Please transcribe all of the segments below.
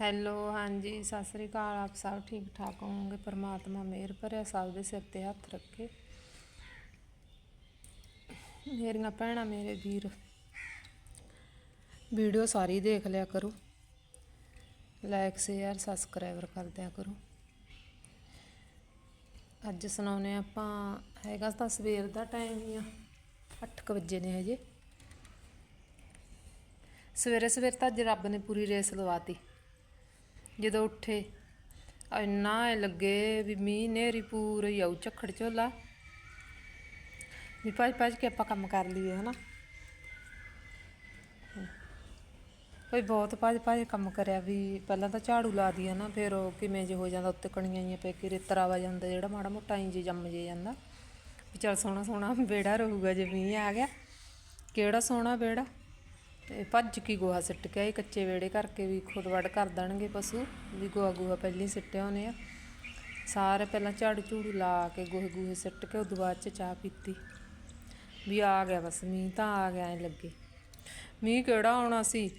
Hello, ਹਾਂਜੀ, ਸਤਿ ਸ੍ਰੀ ਅਕਾਲ। ਆਪ ਸਭ ਠੀਕ ਠਾਕ ਹੋਵੋਗੇ? ਪਰਮਾਤਮਾ ਮਿਹਰ ਭਰਿਆ, ਸਭ ਦੇ ਸਿਰ ਤੇ ਹੱਥ ਰੱਖੇ। ਮੇਰੀਆਂ ਭੈਣਾਂ, ਮੇਰੇ ਵੀਰ, ਵੀਡੀਓ ਸਾਰੀ ਦੇਖ ਲਿਆ ਕਰੋ। ਲਾਈਕ ਸ਼ੇਅਰ, ਸਬਸਕ੍ਰਾਈਬਰ ਕਰ ਦਿਆ ਕਰੋ। ਅੱਜ ਸੁਣਾਉਨੇ ਆਪਾਂ, ਹੈਗਾ ਤਾਂ ਸਵੇਰ ਦਾ ਟਾਈਮ ਹੀ ਆ 8 ਵਜੇ ਨੇ ਹਜੇ। ਸਵੇਰੇ ਸਵੇਰ ਤਾਂ ਅੱਜ ਰੱਬ ਨੇ ਪੂਰੀ ਰੇਸ ਲਵਾਤੀ। ਜਦੋਂ ਉੱਠੇ, ਇੰਨਾ ਐ ਲੱਗੇ ਵੀ ਮੀਂਹ ਨੇਰੀ ਪੂਰਾ ਹੀ ਆਉ ਝੱਖੜ ਝੋਲਾ। ਵੀ ਭੱਜ ਭੱਜ ਕੇ ਆਪਾਂ ਕੰਮ ਕਰ ਲਈਏ, ਹਨਾ। ਕੋਈ ਬਹੁਤ ਭੱਜ ਭੱਜ ਕੰਮ ਕਰਿਆ ਵੀ, ਪਹਿਲਾਂ ਤਾਂ ਝਾੜੂ ਲਾ ਦੀ ਨਾ, ਫਿਰ ਉਹ ਕਿਵੇਂ ਜੇ ਹੋ ਜਾਂਦਾ, ਉੱਤੇ ਕਣੀਆਂ ਜੀਆਂ ਪੈ ਕੇ ਰੇਤਰਾ ਵਾ ਜਾਂਦਾ, ਜਿਹੜਾ ਮਾੜਾ ਮੋਟਾ ਇੰਜ ਜੇ ਜੰਮ ਜੇ ਜਾਂਦਾ। ਵੀ ਚਲ ਸੋਹਣਾ ਸੋਹਣਾ ਬੇੜਾ ਰਹੂਗਾ ਜੇ ਮੀਂਹ ਆ ਗਿਆ। ਕਿਹੜਾ ਸੋਹਣਾ ਬੇੜਾ ਤੇ ਭੱਜ ਕੇ ਗੋਹਾ ਸਿੱਟ ਕੇ ਆਏ, ਕੱਚੇ ਵੇੜੇ ਕਰਕੇ ਵੀ ਖੁਦ ਵੜ ਕਰ ਦੇਣਗੇ ਪਸ਼ੂ, ਵੀ ਗੋਹਾ ਗੋਹਾ ਪਹਿਲਾਂ ਹੀ ਸਿੱਟਿਆ ਹੋਣੇ ਆ। ਸਾਰੇ ਪਹਿਲਾਂ ਝਾੜੂ ਝੂੜੂ ਲਾ ਕੇ ਗੋਹੇ ਗੋਹੇ ਸਿੱਟ ਕੇ ਉਦੋਂ ਬਾਅਦ ਚ ਚਾਹ ਪੀਤੀ। ਵੀ ਆ ਗਿਆ ਬਸ, ਮੀਂਹ ਤਾਂ ਆ ਗਿਆ, ਐ ਲੱਗੇ। ਮੀਂਹ ਕਿਹੜਾ ਆਉਣਾ ਸੀ?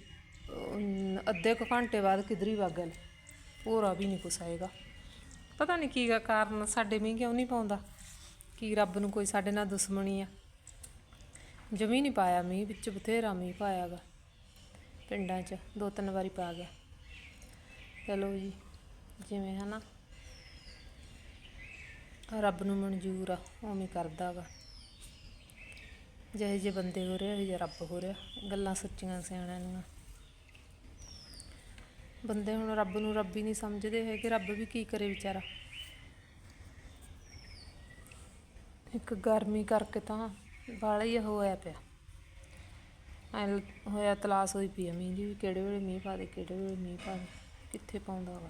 ਅੱਧੇ ਕੁ ਘੰਟੇ ਬਾਅਦ ਕਿਧਰੀ ਵਗ ਗਿਆ। ਪੂਰਾ ਵੀ ਨਹੀਂ ਕੁਛ ਆਏਗਾ। ਪਤਾ ਨਹੀਂ ਕੀ ਕਾਰਨ, ਸਾਡੇ ਮੀਂਹ ਕਿਉਂ ਨਹੀਂ ਪਾਉਂਦਾ? ਕੀ ਰੱਬ ਨੂੰ ਕੋਈ ਸਾਡੇ ਨਾਲ ਦੁਸ਼ਮਣੀ ਆ? ਜਮੀ ਨਹੀਂ ਪਾਇਆ ਮੀਂਹ ਵਿੱਚ, ਬਥੇਰਾ ਮੀਂਹ ਪਾਇਆ ਗਾ ਪਿੰਡਾਂ 'ਚ ਦੋ ਤਿੰਨ ਵਾਰੀ ਪਾ ਗਿਆ। ਚਲੋ ਜੀ, ਜਿਵੇਂ ਹਨਾ। ਰੱਬ ਨੂੰ ਮਨਜ਼ੂਰ ਆ, ਉਵੇਂ ਕਰਦਾ ਕਰਦਾਗਾ। ਜਿਹੇ ਜੇ ਬੰਦੇ ਹੋ ਰਹੇ ਜਿਹੇ ਰੱਬ ਹੋ ਰਿਹਾ। ਗੱਲਾਂ ਸੱਚੀਆਂ ਸਿਆਣਿਆਂ ਦੀਆਂ। ਬੰਦੇ ਹੁਣ ਰੱਬ ਨੂੰ ਰੱਬ ਹੀ ਨਹੀਂ ਸਮਝਦੇ ਹੈਗੇ, ਰੱਬ ਵੀ ਕੀ ਕਰੇ ਵਿਚਾਰਾ। ਇੱਕ ਗਰਮੀ ਕਰਕੇ ਤਾਂ ਬਾਲਾ ਹੀ ਹੋਇਆ ਪਿਆ। ਐ ਹੋਇਆ ਤਲਾਸ ਹੋਈ ਪਈ ਆ ਮੀਂਹ ਦੀ ਵੀ ਕਿਹੜੇ ਵੇਲੇ ਮੀਂਹ ਪਾ ਦੇ, ਕਿਹੜੇ ਵੇਲੇ ਮੀਂਹ ਪਾ ਦੇ, ਕਿੱਥੇ ਪਾਉਂਦਾ ਵਾ।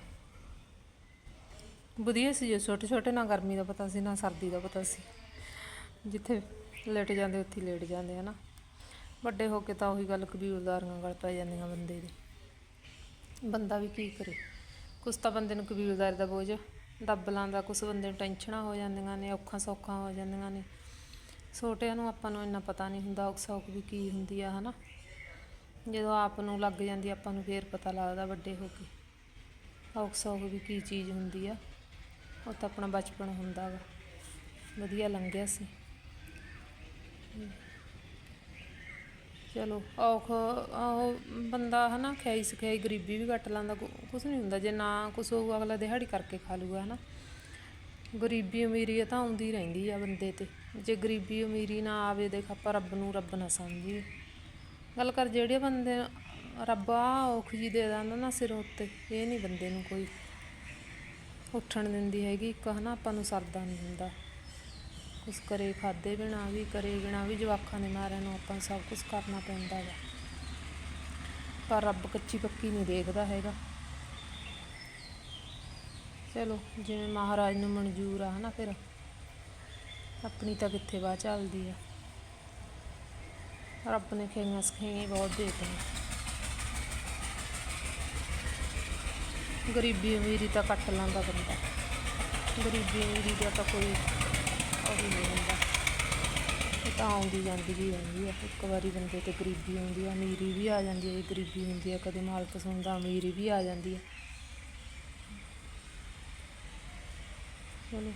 ਵਧੀਆ ਸੀ ਜੇ, ਛੋਟੇ ਛੋਟੇ ਨਾ ਗਰਮੀ ਦਾ ਪਤਾ ਸੀ, ਨਾ ਸਰਦੀ ਦਾ ਪਤਾ ਸੀ। ਜਿੱਥੇ ਲੇਟ ਜਾਂਦੇ ਉੱਥੇ ਲੇਟ ਜਾਂਦੇ ਹਨਾ। ਵੱਡੇ ਹੋ ਕੇ ਤਾਂ ਉਹੀ ਗੱਲ ਕਬੀਲਦਾਰੀਆਂ ਗਲ ਪੈ ਜਾਂਦੀਆਂ ਬੰਦੇ ਦੀ। ਬੰਦਾ ਵੀ ਕੀ ਕਰੇ? ਕੁਛ ਤਾਂ ਬੰਦੇ ਨੂੰ ਕਬੀਲਦਾਰੀ ਦਾ ਬੋਝ ਦੱਬ ਲਾਂਦਾ ਕੁਛ ਬੰਦੇ ਨੂੰ ਟੈਨਸ਼ਨਾਂ ਹੋ ਜਾਂਦੀਆਂ ਨੇ, ਔਖਾਂ ਸੌਖਾਂ ਹੋ ਜਾਂਦੀਆਂ ਨੇ। ਛੋਟਿਆਂ ਨੂੰ ਆਪਾਂ ਨੂੰ ਇੰਨਾ ਪਤਾ ਨਹੀਂ ਹੁੰਦਾ ਔਖ ਸੌਖ ਵੀ ਕੀ ਹੁੰਦੀ ਆ, ਹਨਾ। ਜਦੋਂ ਆਪ ਨੂੰ ਲੱਗ ਜਾਂਦੀ ਆਪਾਂ ਨੂੰ ਫੇਰ ਪਤਾ ਲੱਗਦਾ ਵੱਡੇ ਹੋ ਕੇ ਔਖ ਸੌਖ ਵੀ ਕੀ ਚੀਜ਼ ਹੁੰਦੀ ਆ। ਉਹ ਤਾਂ ਆਪਣਾ ਬਚਪਨ ਹੁੰਦਾ ਵਾ। ਵਧੀਆ ਲੰਘਿਆ ਸੀ। ਚਲੋ, ਔਖ, ਉਹ ਬੰਦਾ ਹਨਾ ਖਿਆਈ ਸਿਖਾਈ ਗਰੀਬੀ ਵੀ ਕੱਟ ਲੈਂਦਾ ਕੁਝ ਨਹੀਂ ਹੁੰਦਾ। ਜੇ ਨਾ ਕੁਛ ਹੋਊ, ਅਗਲਾ ਦਿਹਾੜੀ ਕਰਕੇ ਖਾ ਲੂਗਾ, ਹਨਾ। ਗਰੀਬੀ ਅਮੀਰੀ ਤਾਂ ਆਉਂਦੀ ਰਹਿੰਦੀ ਆ ਬੰਦੇ ਤੇ। ਜੇ ਗਰੀਬੀ ਅਮੀਰੀ ਨਾ ਆਵੇ, ਦੇਖ ਆਪਾਂ ਰੱਬ ਨੂੰ ਰੱਬ ਨਾ ਸਮਝੀਏ। ਗੱਲ ਕਰ, ਜਿਹੜੇ ਬੰਦੇ ਰੱਬ ਆ ਔਖ ਜੀ ਦੇ ਦਿੰਦਾ ਨਾ ਸਿਰ ਉੱਤੇ। ਇਹ ਨਹੀਂ ਬੰਦੇ ਨੂੰ ਕੋਈ ਉੱਠਣ ਦਿੰਦੀ ਹੈਗੀ। ਇੱਕ ਹਨਾ, ਆਪਾਂ ਨੂੰ ਸਰਦਾ ਨਹੀਂ ਹੁੰਦਾ। ਕੁਛ ਕਰੇ ਖਾਦੇ ਬਿਨਾ ਵੀ, ਕਰੇ ਬਿਨਾ ਵੀ ਜਵਾਖਾਂ ਦੇ ਮਾਰਿਆਂ ਨੂੰ ਆਪਾਂ ਨੂੰ ਸਭ ਕੁਝ ਕਰਨਾ ਪੈਂਦਾ ਵਾ। ਪਰ ਰੱਬ ਕੱਚੀ ਪੱਕੀ ਨਹੀਂ ਦੇਖਦਾ ਹੈਗਾ। ਚਲੋ, ਜਿਵੇਂ ਮਹਾਰਾਜ ਨੂੰ ਮਨਜ਼ੂਰ ਆ ਹਨਾ ਫਿਰ। ਆਪਣੀ ਤਾਂ ਕਿੱਥੇ ਬਾਹ ਚੱਲਦੀ ਆ। ਰੱਬ ਨੇ ਖੇਈਆਂ ਸਖੇਈਆਂ ਬਹੁਤ ਦੇ ਗਰੀਬੀ ਅਮੀਰੀ ਤਾਂ ਕੱਟ ਲੈਂਦਾ ਬੰਦਾ। ਗਰੀਬੀ ਅਮੀਰੀ ਦਾ ਤਾਂ ਕੋਈ ਉਹ ਨਹੀਂ ਹੁੰਦਾ। ਇਹ ਤਾਂ ਆਉਂਦੀ ਜਾਂਦੀ ਵੀ ਰਹਿੰਦੀ ਆ। ਇੱਕ ਵਾਰੀ ਬੰਦੇ ਤੇ ਗਰੀਬੀ ਆਉਂਦੀ ਆ, ਅਮੀਰੀ ਵੀ ਆ ਜਾਂਦੀ ਹੈ ਗਰੀਬੀ ਹੁੰਦੀ ਆ, ਕਦੇ ਮਾਲਕ ਸੁਣਦਾ, ਅਮੀਰੀ ਵੀ ਆ ਜਾਂਦੀ ਆ। ਚਲੋ।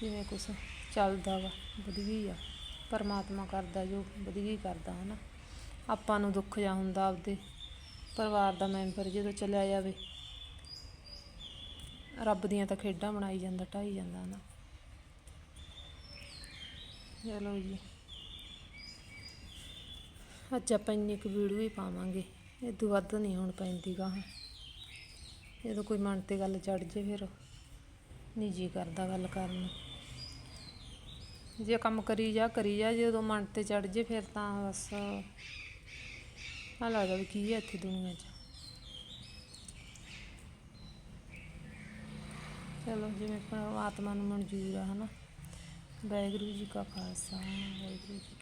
ਜਿਵੇਂ ਕੁਛ ਚੱਲਦਾ ਵਾ, ਵਧੀਆ ਹੀ ਆ। ਪਰਮਾਤਮਾ ਕਰਦਾ ਜੋ ਵਧੀਆ ਹੀ ਕਰਦਾ, ਹਨਾ। ਆਪਾਂ ਨੂੰ ਦੁੱਖ ਜਾ ਹੁੰਦਾ ਆਪਦੇ ਪਰਿਵਾਰ ਦਾ ਮੈਂਬਰ ਜਦੋਂ ਚਲਿਆ ਜਾਵੇ, ਰੱਬ ਦੀਆਂ ਤਾਂ ਖੇਡਾਂ ਬਣਾਈ ਜਾਂਦਾ, ਢਾਈ ਜਾਂਦਾ, ਹਨਾ। ਚਲੋ ਜੀ। ਅੱਜ ਆਪਾਂ ਇੰਨੀ ਕੁ ਵੀਡੀਓ ਹੀ ਪਾਵਾਂਗੇ। ਇਹ ਤੋਂ ਵੱਧ ਨਹੀਂ ਹੁਣ ਪੈਂਦੀ ਗਾਹਾਂ। ਜਦੋਂ ਕੋਈ ਮਨ ਤੇ ਗੱਲ ਚੜ ਜੇ ਫਿਰ ਨਹੀਂ ਜੀ ਕਰਦਾ ਗੱਲ ਕਰਨ। ਨੂੰ ਜੇ ਕੰਮ ਕਰੀ ਜਾ ਕਰੀ ਜਾ ਜਦੋਂ ਮਨ ਤੇ ਚੜ ਜੇ ਫਿਰ ਤਾਂ ਬਸ ਆ ਲੱਗਦਾ ਵੀ ਕੀ ਹੈ ਇੱਥੇ ਦੁਨੀਆ 'ਚ। ਚਲੋ ਜਿਵੇਂ ਆਤਮਾ ਨੂੰ ਮਨਜ਼ੂਰ ਆ ਹਨਾ। ਵਾਹਿਗੁਰੂ ਜੀ ਕਾ ਖਾਲਸਾ, ਵਾਹਿਗੁਰੂ ਜੀ ਕੀ